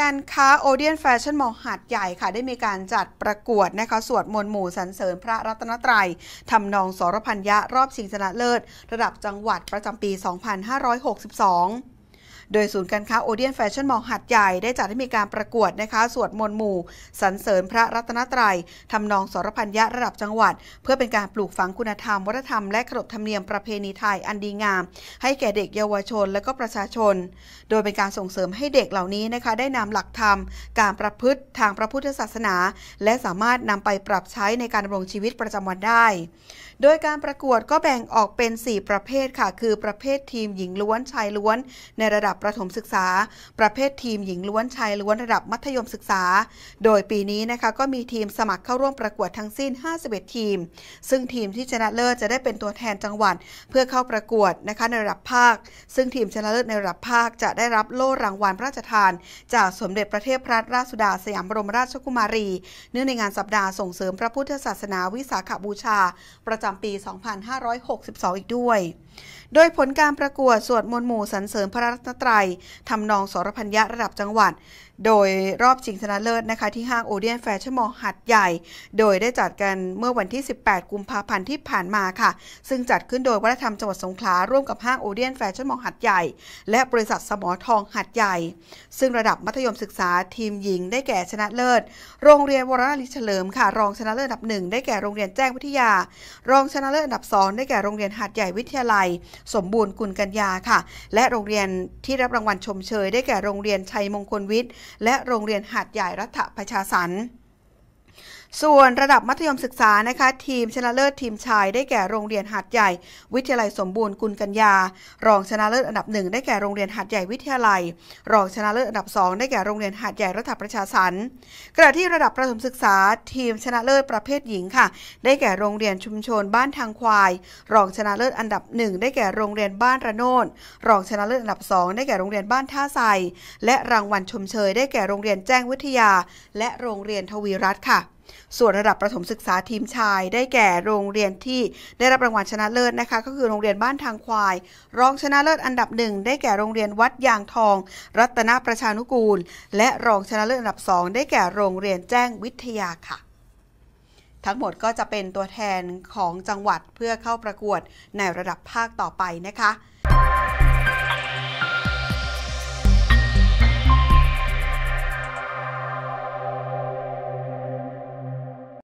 การค้าโอเดียนแฟชั่นมอลหาดใหญ่ค่ะ ได้มีการจัดประกวดนะคะสวดมนต์หมู่สรรเสริญพระรัตนตรัยทำนองสรพัญญะรอบชิงชนะเลิศ ระดับจังหวัดประจำปี 2562 โดยศูนย์การค้าโอเดียนแฟชั่นมอลหัดใหญ่ได้จัดให้มีการประกวดนะคะสวดมนต์หมู่สรรเสริญพระรัตนตรัยทำนองสรพัญญะระดับจังหวัด เพื่อเป็นการปลูกฝังคุณธรรมวัฒนธรรมและขนบธรรมเนียมประเพณีไทยอันดีงาม ให้แก่เด็กเยาวชนและก็ประชาชน โดยเป็นการส่งเสริมให้เด็กเหล่านี้นะคะได้นำหลักธรรม การประพฤติทางพระพุทธศาสนา และสามารถนำไปปรับใช้ในการดำรงชีวิตประจำวันได้ โดยการประกวดก็แบ่งออกเป็น 4 ประเภทค่ะ คือประเภททีมหญิงล้วนชายล้วน ในระดับประถมศึกษา ประเภททีมหญิงล้วนชายล้วนระดับมัธยมศึกษา โดยปีนี้นะคะก็มีทีมสมัครเข้าร่วมประกวดทั้งสิ้น 51 ทีม ซึ่งทีมที่ชนะเลิศจะได้เป็นตัวแทนจังหวัด เพื่อเข้าประกวดนะคะในระดับภาค ซึ่งทีมชนะเลิศในระดับภาคจะได้รับโล่รางวัลพระราชทาน จากสมเด็จพระเทพรัตนราชสุดาสยามบรมราชกุมารี เนื่องในงานสัปดาห์ส่งเสริมพระพุทธศาสนาวิสาขบูชา ประจำปี 2562 อีกด้วย โดยผลการประกวดสวดมนต์หมู่สรรเสริญพระรัตนตรัยทำนองสรพัญญะระดับจังหวัด โดยรอบชิงชนะเลิศนะคะที่ห้างโอเดียนแฟชั่นมอลหัดใหญ่ โดยได้จัดกันเมื่อวันที่ 18 กุมภาพันธ์ที่ผ่านมาค่ะ ซึ่งจัดขึ้นโดยวัฒนธรรมจังหวัดสงขลาร่วมกับห้างโอเดียนแฟชั่นมอลหัดใหญ่ และบริษัทสมอทองหัดใหญ่ ซึ่งระดับมัธยมศึกษาทีมหญิงได้แก่ชนะเลิศ โรงเรียนวรนาลิเฉลิมค่ะ รองชนะเลิศอันดับหนึ่งได้แก่โรงเรียนแจ้งวิทยา รองชนะเลิศอันดับสองได้แก่โรงเรียนหัดใหญ่วิทยาลัย สมบูรณ์กุลกัญญาค่ะ และโรงเรียนที่รับรางวัลชมเชยได้แก่โรงเรียนชัยมงคลวิทย์ และโรงเรียนหาดใหญ่รัฐประชาสรรค์ ส่วนระดับมัธยมศึกษานะคะ ทีมชนะเลิศทีมชายได้แก่โรงเรียนหาดใหญ่ วิทยาลัยสมบูรณ์กุลกัญญา รองชนะเลิศอันดับหนึ่งได้แก่โรงเรียนหาดใหญ่วิทยาลัย รองชนะเลิศอันดับสองได้แก่โรงเรียนหาดใหญ่รัฐประชาสรรค์ขณะที่ระดับประถมศึกษา ทีมชนะเลิศประเภทหญิงค่ะ ได้แก่โรงเรียนชุมชนบ้านทางควาย รองชนะเลิศอันดับหนึ่งได้แก่โรงเรียนบ้านระโนดรองชนะเลิศอันดับสองได้แก่โรงเรียนบ้านท่าไซและรางวัลชมเชย ได้แก่โรงเรียนแจ้งวิทยา และโรงเรียนทวีรัตน์ค่ะ ส่วนระดับประถมศึกษาทีมชาย ได้แก่โรงเรียนที่ได้รับรางวัลชนะเลิศนะคะ ก็คือโรงเรียนบ้านทางควาย รองชนะเลิศอันดับหนึ่งได้แก่โรงเรียนวัดยางทอง รัตนประชานุกูล และรองชนะเลิศอันดับสองได้แก่โรงเรียนแจ้งวิทยาค่ะ ทั้งหมดก็จะเป็นตัวแทนของจังหวัดเพื่อเข้าประกวดในระดับภาคต่อไปนะคะ